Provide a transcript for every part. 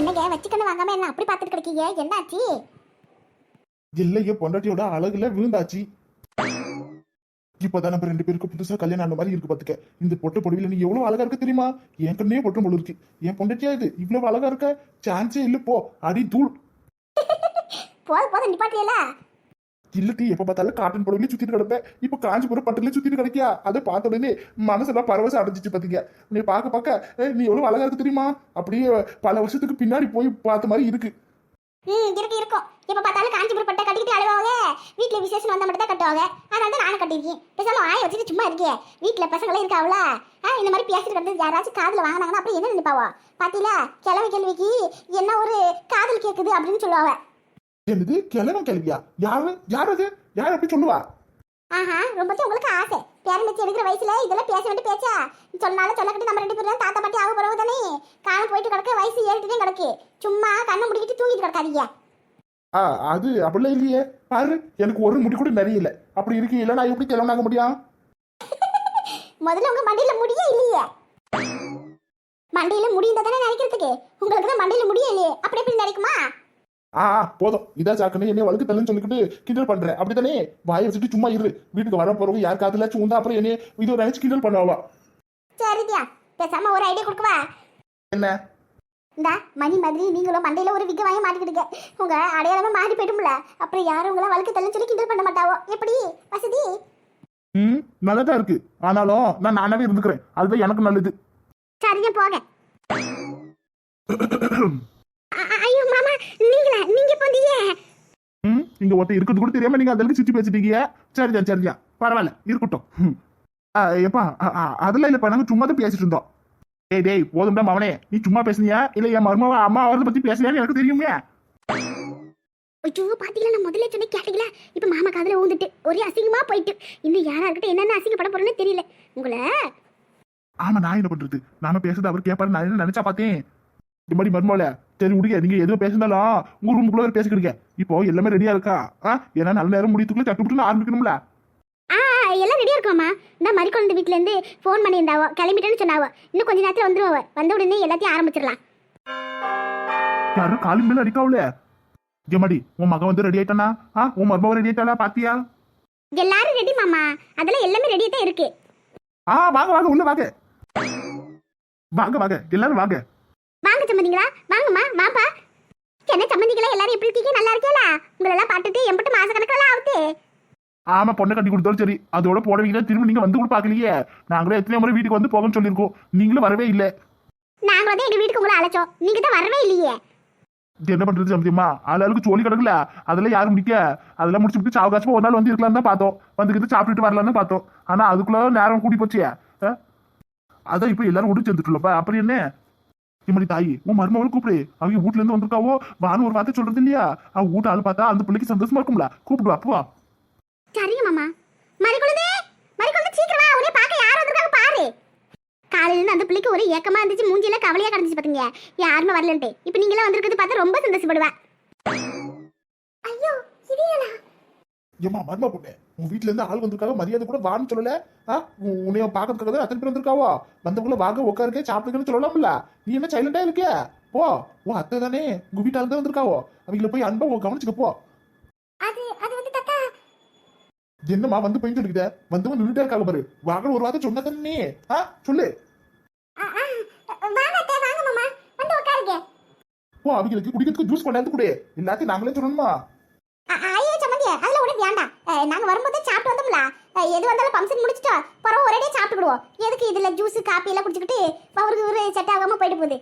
என்னங்க வச்சுக்கணும் வாங்காம என்ன அப்படி பார்த்துட்டு கிடைக்கீங்க என்னாச்சு? இல்லையே பொண்டாட்டியோட அழகுல விழுந்தாச்சு. இப்பதான் நம்ம ரெண்டு பேருக்கு புதுசா கல்யாணம் ஆன மாதிரி இருக்கு பாத்துக்க. இந்த பொட்டு பொடிவில நீ எவ்வளவு அழகா இருக்க தெரியுமா? என் கண்ணே பொட்டும் போல இருக்கு. என் பொண்டாட்டியா இது? இவ்வளவு அழகா இருக்க? சான்ஸே இல்ல போ. அடி தூள். போதும் போதும் நிப்பாட்டியல கில்லுட்டு எப்ப பார்த்தாலும் காட்டன் புடவையில சுத்திட்டு கிடப்பேன். இப்ப காஞ்சிபுரம் பட்டுல சுத்திட்டு கிடைக்கியா? அதை பார்த்த உடனே மனசெல்லாம் பரவசம் அடைஞ்சிச்சு பாத்தீங்க. நீ பார்க்க பார்க்க நீ எவ்வளவு அழகா இருக்கு தெரியுமா? அப்படியே பல வருஷத்துக்கு பின்னாடி போய் பார்த்த மாதிரி இருக்கு. ம் இருக்கு இருக்கும். எப்ப பார்த்தாலும் காஞ்சிபுரம் பட்டை கட்டிக்கிட்டு அழுவாங்க. வீட்ல விசேஷம் வந்தா மட்டும் தான் கட்டுவாங்க. அதனால தான் நானும் கட்டிருக்கேன் பேசாம ஆய வச்சுட்டு சும்மா இருக்கே வீட்ல பசங்களே இருக்காவுல. ஆ இந்த மாதிரி பேசிட்டு கிடந்து யாராச்சும் காதுல வாங்கினாங்கன்னா அப்புறம் என்ன நினைப்பாவா? பாத்தீங்களா? கிழமை கேள்விக்கு என்ன ஒரு காதல் கேக்குது அப்படின்னு சொல்லுவாங்க. என்னது? கிழவன் கேள்வியா யாரு? யார் அது யார் அப்படி சொல்லுவா? ஆஹா ரொம்பச்சும் உங்களுக்கு ஆசை. பேரம்பச்சு எடுக்கிற வயசுல இதெல்லாம் பேச வேண்டிய பேச்சா? சொன்னாலும் சொல்லக்கட்டி நம்ம ரெண்டு பேரும் தாத்தா பாட்டி ஆக போறவு தானே காலம் போயிட்டு கிடக்க வயசு ஏறிட்டு கிடக்கு. சும்மா கண்ணை முடிக்கிட்டு தூங்கிட்டு கிடக்காதீங்க. ஆ அது அப்படிலாம் இல்லையே. பாரு எனக்கு ஒரு முடி கூட நிறைய இல்ல அப்படி இருக்கு இல்ல நான் எப்படி ஆக முடியும்? முதல்ல உங்க மண்டையில முடியே இல்லையே? மண்டையில தானே நினைக்கிறதுக்கு? உங்களுக்கு தான் மண்டையில முடியே இல்லையே? அப்படி எப்படி நினைக்குமா? ஆ போதும். இதா சாக்குன்னு என்னைய வழுக்கு தள்ளுன்னு சொல்லிக்கிட்டு கிண்டல் பண்றேன் அப்படித்தானே? வாயை வச்சுட்டு சும்மா இரு. வீட்டுக்கு வர போறவங்க யார் காதுல சூந்தா அப்புறம் என்னைய இது நினைச்சு கிண்டல் பண்ணுவா சரிதியா பேசாம ஒரு ஐடியா கொடுக்கவா? என்ன? இந்த மணி மாதிரி நீங்களும் மண்டையில ஒரு விக்க வாங்கி மாட்டிக்கிடுங்க உங்க அடையாளமா மாறி போயிடும்ல. அப்புறம் யாரும் உங்களை வழக்கு தள்ளு சொல்லி கிண்டல் பண்ண மாட்டாவோ? எப்படி? வசதி? ம் நல்லதா இருக்கு. ஆனாலும் நான் நானாவே இருந்துக்கிறேன். அதுதான் எனக்கு நல்லது. சரிங்க போங்க அ- அ- ஐயோ மாமா நீங்களா நீங்க இப்போ வந்தீங்க ம் இங்க ஒருத்தர் இருக்கிறது கூட தெரியாம நீங்க அதற்கு சுத்தி பேசிட்டீங்க. சரியா சரியா. பரவாயில்ல இருக்கட்டும். எப்பா அதெல்லாம் இல்லப்பா நாங்க சும்மா தான் பேசிட்டு இருந்தோம். ஏய் டேய் போதும்டா மவனே. நீ சும்மா பேசுனியா? இல்ல என் மருமவ அம்மா வரத பத்தி பேசுனியான்னு எனக்கு தெரியுமே. ஐயோ பாத்தீங்களா? நான் முதல்ல சொன்ன கேட்டீங்களா? இப்ப மாமா காதுல ஊந்துட்டு ஒரே அசிங்கமா போயிட்டு. இன்னும் யாரா இருக்கட்டும் என்னென்ன அசிங்கப்பட போறேன்னு தெரியல. உங்களை? ஆமா நான் என்ன பண்றது? நாம பேசுறது அவர் கேட்பாரு நான் என்ன நினைச்சா பார்த்தேன் மாதிரி மருமவள சரி விடுங்க. நீங்க எதுவும் பேசினாலும் உங்க ரூமுக்குள்ள பேசிக்கிடுங்க. இப்போ எல்லாமே ரெடியா இருக்கா? ஆ? ஏன்னா நல்ல நேரம் முடியத்துக்குள்ள சட்டுப்புட்டு ஆரம்பிக்கணும்ல. ஆ எல்லாம் ரெடியா இருக்கோமா இந்த மாதிரி குழந்தை வீட்ல இருந்து ஃபோன் பண்ணியிருந்தாவோ கிளம்பிட்டேன்னு சொன்னாவோ இன்னும் கொஞ்ச நேரத்துல வந்துருவாவ. வந்த உடனே எல்லாத்தையும் ஆரம்பிச்சிடலாம். யாரும் காலிங் மேல அடிக்காவுல. ஜெமாடி உன் மகன் வந்து ரெடி ஆயிட்டானா? ஆ உன் மருமவ ரெடி ஆயிட்டாளா? பாத்தியா? எல்லாரும் ரெடி மாமா. அதெல்லாம் எல்லாமே ரெடியா தான் இருக்கு. ஆ வாங்க வாங்க உள்ள வாங்க. வாங்க வாங்க. எல்லாரும் வாங்க. சம்மந்திங்களா? வாங்கம்மா வாப்பா. என்ன சம்மந்திங்களா எல்லாரும் எப்படி இருக்கீங்க? நல்லா இருக்கீங்களா உங்களெல்லாம் பார்த்துட்டு எம்பிட்டு மாச கணக்கெல்லாம் ஆகுது. ஆமா பொண்ணை கட்டி கொடுத்தாலும் சரி. அதோட போடவீங்க திரும்ப நீங்க வந்து கூட பாக்கலையே நாங்களே எத்தனை முறை வீட்டுக்கு வந்து போகணும்னு சொல்லியிருக்கோம். நீங்களும் வரவே இல்லை. நாங்களும் தான் எங்க வீட்டுக்கு உங்களை அழைச்சோம். நீங்க தான் வரவே இல்லையே. இது என்ன பண்றது சமத்தியமா ஆளாளுக்கு சோழி கிடக்கல. அதெல்லாம் யாரும் முடிக்க? அதெல்லாம் முடிச்சு விட்டு சாவகாசமா ஒரு நாள் வந்து இருக்கலாம் தான் பார்த்தோம். வந்துக்கிட்டு சாப்பிட்டுட்டு வரலாம் தான் பார்த்தோம். ஆனா அதுக்குள்ள நேரம் கூடி போச்சியா ஆ? அதான் இப்ப எல்லாரும் ஒன்று சேர்ந்துட்டுலப்பா அப்புறம் என்ன? இம்மடி தாயி உன் மருமகள் கூப்பிடு. அவங்க வீட்ல இருந்து வந்திருக்காவோ? வான்னு ஒரு வார்த்தை சொல்றது இல்லையா? அவ வீட்டு ஆள் பார்த்தா அந்த பிள்ளைக்கு சந்தோஷமா இருக்கும்ல. கூப்பிடுவா அப்போ சரிங்க மாமா. மறிக்குழுதே மறிக்குழுது சீக்கிரம் அவனே பார்க்க யார் வந்திருக்காங்க பாரு. காலையில இருந்து அந்த பிள்ளைக்கு ஒரே ஏக்கமா இருந்துச்சு. மூஞ்சில கவலையா கிடந்துச்சு பாத்தீங்க யாருமே வரலன்ட்டு. இப்போ நீங்களே வந்திருக்கிறது பார்த்தா ரொம்ப சந்தோஷப்படுவேன் ஏமா மர்ம பொண்ணு. உன் வீட்ல இருந்து ஆள் வந்திருக்காங்க மரியாதை கூட வான்னு சொல்லல. ஆ? உன் உன்னைய பாக்கிறதுக்காக தான் அத்தனை பேர் வந்திருக்காவோ? வந்தவங்கள வாங்க உட்காருங்க சாப்பிடுங்கன்னு சொல்லலாம்ல. நீ என்ன சைலண்டா இருக்க? போ. உன் அத்தை தானே உங்க வீட்டால தான் வந்திருக்காவோ? அவங்கள போய் அன்பா உன் கவனிச்சுக்க போ. என்னம்மா வந்து போய் சொல்லிக்கிட்ட? வந்து வந்து நின்றுட்டே இருக்காங்க பாரு. வாங்க ஒரு வார்த்தை சொன்ன தானே ஆ? சொல்லு. போ அவங்களுக்கு குடிக்கிறதுக்கு ஜூஸ் கொண்டாந்து கொடு. எல்லாத்தையும் நாங்களே சொல்லணுமா? அதுல ஒண்ணு வேண்டாம். அஹ், நாங்க வரும்போது சாப்பிட்டு வந்தோம்ல. எது வந்தாலும் ஃபங்க்ஷன் முடிச்சிட்டோம். பிறகு ஒரேடியே சாப்பிட்டுக்கிடுவோம். எதுக்கு இதுல ஜூஸ் காப்பி எல்லாம் குடிச்சுக்கிட்டு அவருக்கு ஒரு செட் ஆகாம போயிட்டு போகுது.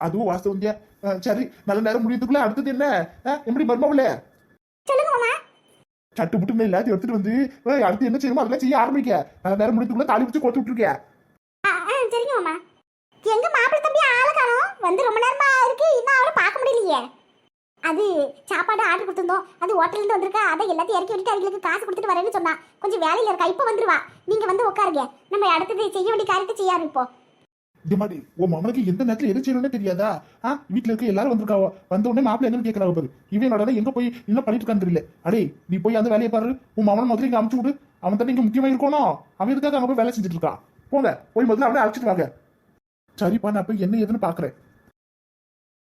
அதுவும் வாஸ்தவம் சரி நல்ல நேரம் முடியறதுக்குள்ள அடுத்தது என்ன? எப்படி மர்மாவில சொல்லுங்க மாமா. சட்டு புட்டு எல்லாத்தையும் எடுத்துட்டு வந்து அடுத்து என்ன செய்யணுமோ அதெல்லாம் செய்ய ஆரம்பிக்க. நல்ல நேரம் முடியறதுக்குள்ள தாலி வச்சு கொத்து விட்டுருக்க. ஆ, ஆ, சரிங்க மாமா. எங்க மாப்பிள்ளை தம்பி ஆளை காணோம். வந்து ரொம்ப நேரமா இருக்கு. இன்னும் அவரை பார்க்க முடியலையே. அது சாப்பாடு ஆர்டர் கொடுத்துருந்தோம். அது ஹோட்டல்ல வந்திருக்கா. அதை எல்லாத்தையும் இறக்கி விட்டுட்டு அவங்களுக்கு காசு கொடுத்துட்டு வரேன்னு சொன்னா. கொஞ்சம் வேலையில இருக்கா? இப்போ வந்துருவா. நீங்க வந்து உட்காருங்க. நம்ம அடுத்தது செய்ய வேண்டிய காரியத்தை செய்ய ஆரம்பிப்போம். இந்த மாதிரி உன் மகனுக்கு எந்த நேரத்துல எது செய்யணும்னு தெரியாதா? ஆ? வீட்டுல இருக்க எல்லாரும் வந்திருக்காவோ வந்த உடனே மாப்பிள்ள என்னன்னு கேட்கறாங்க பாரு. இவன் என்னோட எங்க போய் என்ன பண்ணிட்டு இருக்கான்னு தெரியல. அடே நீ போய் அந்த வேலையை பாரு. உன் மகனை முதல்ல இங்க அமுச்சு விடு. அவன் தானே இங்க முக்கியமா இருக்கணும். அவன் இருக்காது அங்க போய் வேலை செஞ்சுட்டு இருக்கான்? போங்க. போய் முதல்ல அவனை அழைச்சிட்டு வாங்க. சரிப்பா நான் போய் என்ன ஏதுன்னு பாக்குறேன்.